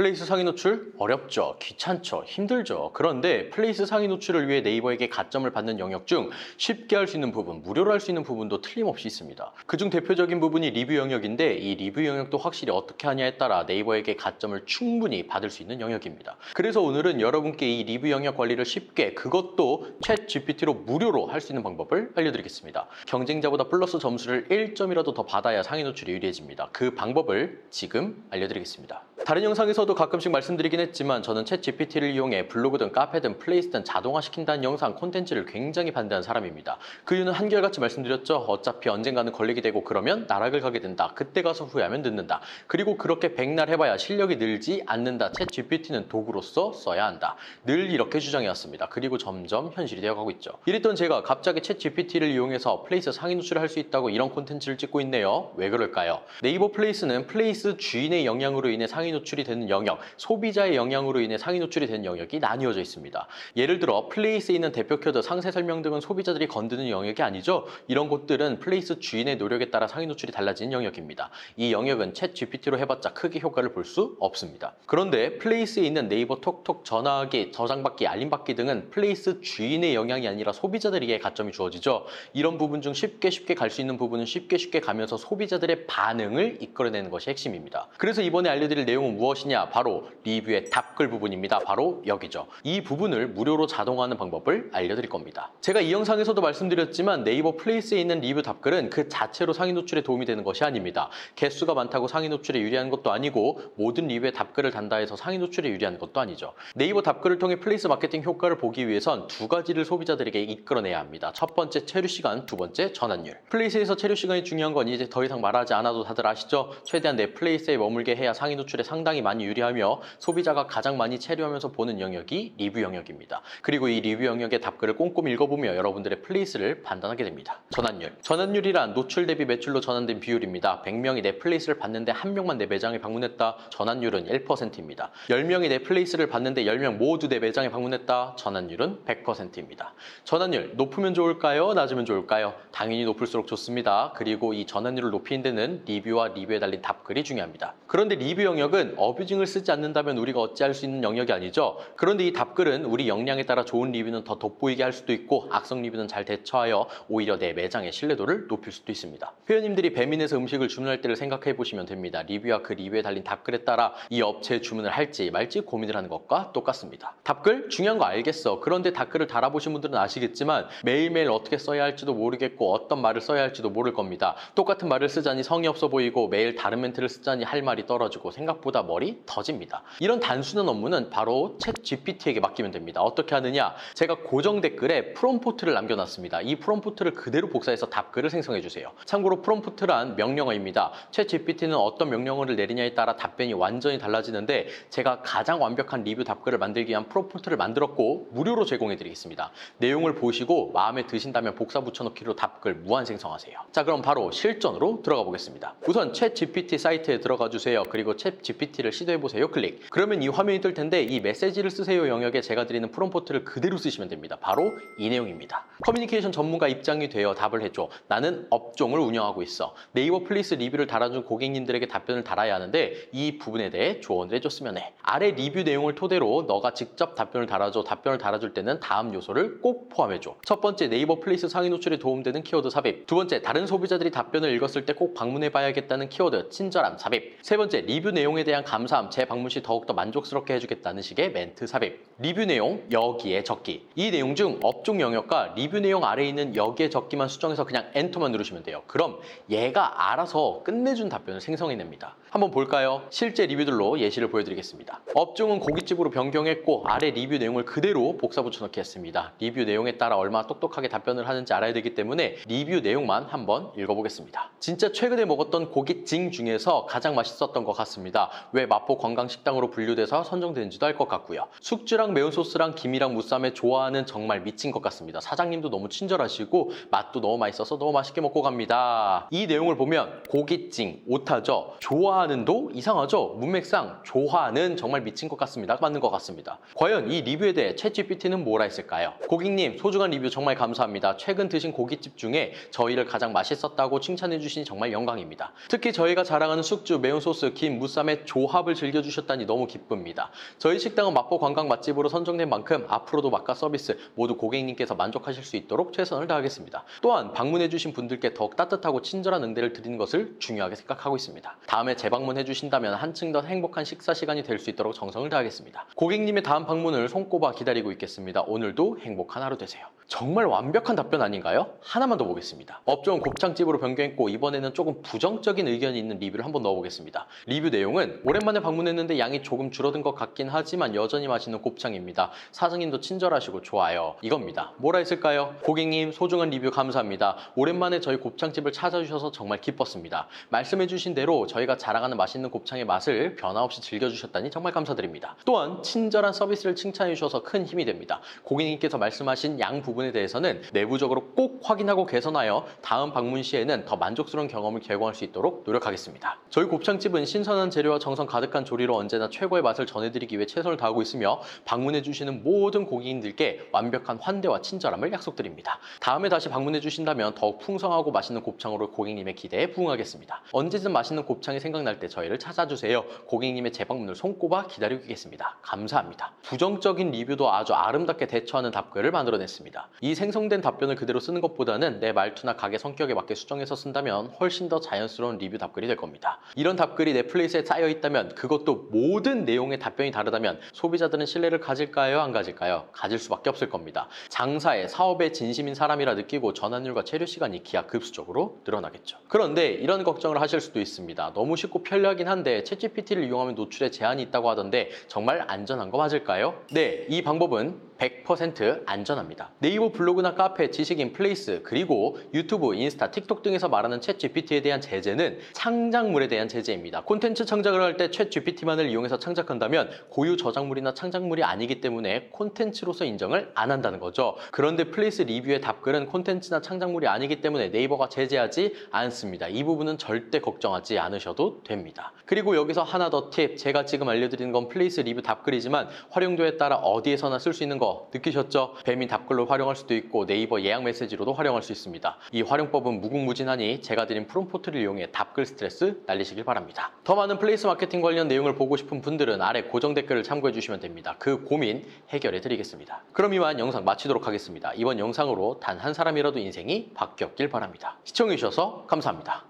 플레이스 상위 노출 어렵죠, 귀찮죠, 힘들죠. 그런데 플레이스 상위 노출을 위해 네이버에게 가점을 받는 영역 중 쉽게 할 수 있는 부분, 무료로 할 수 있는 부분도 틀림없이 있습니다. 그중 대표적인 부분이 리뷰 영역인데 이 리뷰 영역도 확실히 어떻게 하냐에 따라 네이버에게 가점을 충분히 받을 수 있는 영역입니다. 그래서 오늘은 여러분께 이 리뷰 영역 관리를 쉽게 그것도 챗 GPT로 무료로 할 수 있는 방법을 알려드리겠습니다. 경쟁자보다 플러스 점수를 1점이라도 더 받아야 상위 노출이 유리해집니다. 그 방법을 지금 알려드리겠습니다. 다른 영상에서도 가끔씩 말씀드리긴 했지만 저는 챗 GPT를 이용해 블로그든 카페든 플레이스든 자동화시킨다는 영상 콘텐츠를 굉장히 반대하는 사람입니다. 그 이유는 한결같이 말씀드렸죠. 어차피 언젠가는 걸리게 되고 그러면 나락을 가게 된다. 그때 가서 후회하면 늦는다. 그리고 그렇게 백날 해봐야 실력이 늘지 않는다. 챗 GPT는 도구로서 써야 한다. 늘 이렇게 주장해왔습니다. 그리고 점점 현실이 되어가고 있죠. 이랬던 제가 갑자기 챗 GPT를 이용해서 플레이스 상위 노출을 할 수 있다고 이런 콘텐츠를 찍고 있네요. 왜 그럴까요? 네이버 플레이스는 플레이스 주인의 영향으로 인해 상위 노출이 되는 영역, 소비자의 영향으로 인해 상위 노출이 되는 영역이 나뉘어져 있습니다. 예를 들어 플레이스에 있는 대표 키워드 상세 설명 등은 소비자들이 건드는 영역이 아니죠. 이런 곳들은 플레이스 주인의 노력에 따라 상위 노출이 달라지는 영역입니다. 이 영역은 챗 GPT로 해봤자 크게 효과를 볼 수 없습니다. 그런데 플레이스에 있는 네이버 톡톡 전화하기, 저장받기, 알림받기 등은 플레이스 주인의 영향이 아니라 소비자들에게 가점이 주어지죠. 이런 부분 중 쉽게 쉽게 갈 수 있는 부분은 쉽게 쉽게 가면서 소비자들의 반응을 이끌어내는 것이 핵심입니다. 그래서 이번에 알려드릴 내용 은 무엇이냐? 바로 리뷰의 답글 부분입니다. 바로 여기죠. 이 부분을 무료로 자동화하는 방법을 알려드릴 겁니다. 제가 이 영상에서도 말씀드렸지만 네이버 플레이스에 있는 리뷰 답글은 그 자체로 상위 노출에 도움이 되는 것이 아닙니다. 개수가 많다고 상위 노출에 유리한 것도 아니고 모든 리뷰에 답글을 단다 해서 상위 노출에 유리한 것도 아니죠. 네이버 답글을 통해 플레이스 마케팅 효과를 보기 위해선 두 가지를 소비자들에게 이끌어내야 합니다. 첫 번째 체류 시간, 두 번째 전환율. 플레이스에서 체류 시간이 중요한 건 이제 더 이상 말하지 않아도 다들 아시죠? 최대한 내 플레이스에 머물게 해야 상위 노출에 상당히 많이 유리하며 소비자가 가장 많이 체류하면서 보는 영역이 리뷰 영역입니다. 그리고 이 리뷰 영역의 답글을 꼼꼼히 읽어보며 여러분들의 플레이스를 판단하게 됩니다. 전환율. 전환율이란 노출 대비 매출로 전환된 비율입니다. 100명이 내 플레이스를 봤는데 한 명만 내 매장에 방문했다. 전환율은 1%입니다. 10명이 내 플레이스를 봤는데 10명 모두 내 매장에 방문했다. 전환율은 100%입니다. 전환율 높으면 좋을까요? 낮으면 좋을까요? 당연히 높을수록 좋습니다. 그리고 이 전환율을 높이는 데는 리뷰와 리뷰에 달린 답글이 중요합니다. 그런데 리뷰 영역은 어뷰징을 쓰지 않는다면 우리가 어찌할 수 있는 영역이 아니죠. 그런데 이 답글은 우리 역량에 따라 좋은 리뷰는 더 돋보이게 할 수도 있고 악성 리뷰는 잘 대처하여 오히려 내 매장의 신뢰도를 높일 수도 있습니다. 회원님들이 배민에서 음식을 주문할 때를 생각해 보시면 됩니다. 리뷰와 그 리뷰에 달린 답글에 따라 이 업체에 주문을 할지 말지 고민을 하는 것과 똑같습니다. 답글 중요한 거 알겠어. 그런데 답글을 달아보신 분들은 아시겠지만 매일매일 어떻게 써야 할지도 모르겠고 어떤 말을 써야 할지도 모를 겁니다. 똑같은 말을 쓰자니 성의 없어 보이고 매일 다른 멘트를 쓰자니 할 말이 떨어지고 생각보다 머리 터집니다. 이런 단순한 업무는 바로 챗 GPT에게 맡기면 됩니다. 어떻게 하느냐? 제가 고정 댓글에 프롬포트를 남겨놨습니다. 이 프롬포트를 그대로 복사해서 답글을 생성해 주세요. 참고로 프롬포트란 명령어입니다. 챗 GPT는 어떤 명령어를 내리냐에 따라 답변이 완전히 달라지는데 제가 가장 완벽한 리뷰 답글을 만들기 위한 프롬포트를 만들었고 무료로 제공해 드리겠습니다. 내용을 보시고 마음에 드신다면 복사 붙여넣기로 답글 무한 생성하세요. 자 그럼 바로 실전으로 들어가 보겠습니다. 우선 챗 GPT 사이트에 들어가 주세요. 그리고 챗 GPT 를 시도해 보세요. 클릭. 그러면 이 화면이 뜰 텐데 이 메시지를 쓰세요 영역에 제가 드리는 프롬포트를 그대로 쓰시면 됩니다. 바로 이 내용입니다. 커뮤니케이션 전문가 입장이 되어 답을 해줘. 나는 업종을 운영하고 있어. 네이버 플리스 리뷰를 달아준 고객님들에게 답변을 달아야 하는데 이 부분에 대해 조언을 해줬으면 해. 아래 리뷰 내용을 토대로 너가 직접 답변을 달아줘. 답변을 달아줄 때는 다음 요소를 꼭 포함해줘. 첫 번째 네이버 플레이스 상위 노출에 도움되는 키워드 삽입. 두 번째 다른 소비자들이 답변을 읽었을 때 꼭 방문해봐야겠다는 키워드 친절함 삽입. 세 번째 리뷰 내용에 대한 감사함. 제 방문 시 더욱더 만족스럽게 해주겠다는 식의 멘트 삽입. 리뷰 내용 여기에 적기. 이 내용 중 업종 영역과 리뷰 내용 아래에 있는 여기에 적기만 수정해서 그냥 엔터만 누르시면 돼요. 그럼 얘가 알아서 끝내준 답변을 생성해냅니다. 한번 볼까요? 실제 리뷰들로 예시를 보여드리겠습니다. 업종은 고깃집으로 변경했고 아래 리뷰 내용을 그대로 복사 붙여넣기 했습니다. 리뷰 내용에 따라 얼마나 똑똑하게 답변을 하는지 알아야 되기 때문에 리뷰 내용만 한번 읽어보겠습니다. 진짜 최근에 먹었던 고깃징 중에서 가장 맛있었던 것 같습니다. 왜 마포 관광식당으로 분류돼서 선정되는지도 알 것 같고요. 숙주랑 매운 소스랑 김이랑 무쌈에 좋아하는 정말 미친 것 같습니다. 사장님도 너무 친절하시고 맛도 너무 맛있어서 너무 맛있게 먹고 갑니다. 이 내용을 보면 고깃징, 오타죠. 좋아 좋아하는도 이상하죠? 문맥상 좋아하는 정말 미친 것 같습니다. 맞는 것 같습니다. 과연 이 리뷰에 대해 챗GPT는 뭐라 했을까요? 고객님, 소중한 리뷰 정말 감사합니다. 최근 드신 고깃집 중에 저희를 가장 맛있었다고 칭찬해 주시니 정말 영광입니다. 특히 저희가 자랑하는 숙주, 매운 소스, 김, 무쌈의 조합을 즐겨주셨다니 너무 기쁩니다. 저희 식당은 마포 관광 맛집으로 선정된 만큼 앞으로도 맛과 서비스 모두 고객님께서 만족하실 수 있도록 최선을 다하겠습니다. 또한 방문해 주신 분들께 더욱 따뜻하고 친절한 응대를 드리는 것을 중요하게 생각하고 있습니다. 다음에 재방문해 주신다면 한층 더 행복한 식사 시간이 될 수 있도록 정성을 다하겠습니다. 고객님의 다음 방문을 손꼽아 기다리고 있겠습니다. 오늘도 행복한 하루 되세요. 정말 완벽한 답변 아닌가요? 하나만 더 보겠습니다. 업종은 곱창집으로 변경했고 이번에는 조금 부정적인 의견이 있는 리뷰를 한번 넣어보겠습니다. 리뷰 내용은 오랜만에 방문했는데 양이 조금 줄어든 것 같긴 하지만 여전히 맛있는 곱창입니다. 사장님도 친절하시고 좋아요. 이겁니다. 뭐라 했을까요? 고객님 소중한 리뷰 감사합니다. 오랜만에 저희 곱창집을 찾아주셔서 정말 기뻤습니다. 말씀해주신 대로 저희가 자랑 하는 맛있는 곱창의 맛을 변함없이 즐겨주셨다니 정말 감사드립니다. 또한 친절한 서비스를 칭찬해 주셔서 큰 힘이 됩니다. 고객님께서 말씀하신 양 부분에 대해서는 내부적으로 꼭 확인하고 개선하여 다음 방문 시에는 더 만족스러운 경험을 제공할 수 있도록 노력하겠습니다. 저희 곱창집은 신선한 재료와 정성 가득한 조리로 언제나 최고의 맛을 전해드리기 위해 최선을 다하고 있으며 방문해 주시는 모든 고객님들께 완벽한 환대와 친절함을 약속드립니다. 다음에 다시 방문해 주신다면 더욱 풍성하고 맛있는 곱창으로 고객님의 기대에 부응하겠습니다. 언제든 맛있는 곱창이 생각 날 때 저희를 찾아주세요. 고객님의 재방문을 손꼽아 기다리겠습니다. 감사합니다. 부정적인 리뷰도 아주 아름답게 대처하는 답글을 만들어냈습니다. 이 생성된 답변을 그대로 쓰는 것보다는 내 말투나 가게 성격에 맞게 수정해서 쓴다면 훨씬 더 자연스러운 리뷰 답글이 될 겁니다. 이런 답글이 넷플릭스에 쌓여 있다면 그것도 모든 내용의 답변이 다르다면 소비자들은 신뢰를 가질까요? 안 가질까요? 가질 수밖에 없을 겁니다. 장사에 사업에 진심인 사람이라 느끼고 전환율과 체류 시간이 기하급수적으로 늘어나겠죠. 그런데 이런 걱정을 하실 수도 있습니다. 너무 쉽고 편리하긴 한데 챗GPT를 이용하면 노출에 제한이 있다고 하던데 정말 안전한 거 맞을까요? 네, 이 방법은 100% 안전합니다. 네이버 블로그나 카페, 지식인 플레이스, 그리고 유튜브, 인스타, 틱톡 등에서 말하는 챗 GPT에 대한 제재는 창작물에 대한 제재입니다. 콘텐츠 창작을 할 때 챗 GPT만을 이용해서 창작한다면 고유 저작물이나 창작물이 아니기 때문에 콘텐츠로서 인정을 안 한다는 거죠. 그런데 플레이스 리뷰의 답글은 콘텐츠나 창작물이 아니기 때문에 네이버가 제재하지 않습니다. 이 부분은 절대 걱정하지 않으셔도 됩니다. 그리고 여기서 하나 더 팁, 제가 지금 알려드리는 건 플레이스 리뷰 답글이지만 활용도에 따라 어디에서나 쓸 수 있는 거 느끼셨죠? 배민 답글로 활용할 수도 있고 네이버 예약 메시지로도 활용할 수 있습니다. 이 활용법은 무궁무진하니 제가 드린 프롬포트를 이용해 답글 스트레스 날리시길 바랍니다. 더 많은 플레이스 마케팅 관련 내용을 보고 싶은 분들은 아래 고정 댓글을 참고해 주시면 됩니다. 그 고민 해결해 드리겠습니다. 그럼 이만 영상 마치도록 하겠습니다. 이번 영상으로 단 한 사람이라도 인생이 바뀌었길 바랍니다. 시청해 주셔서 감사합니다.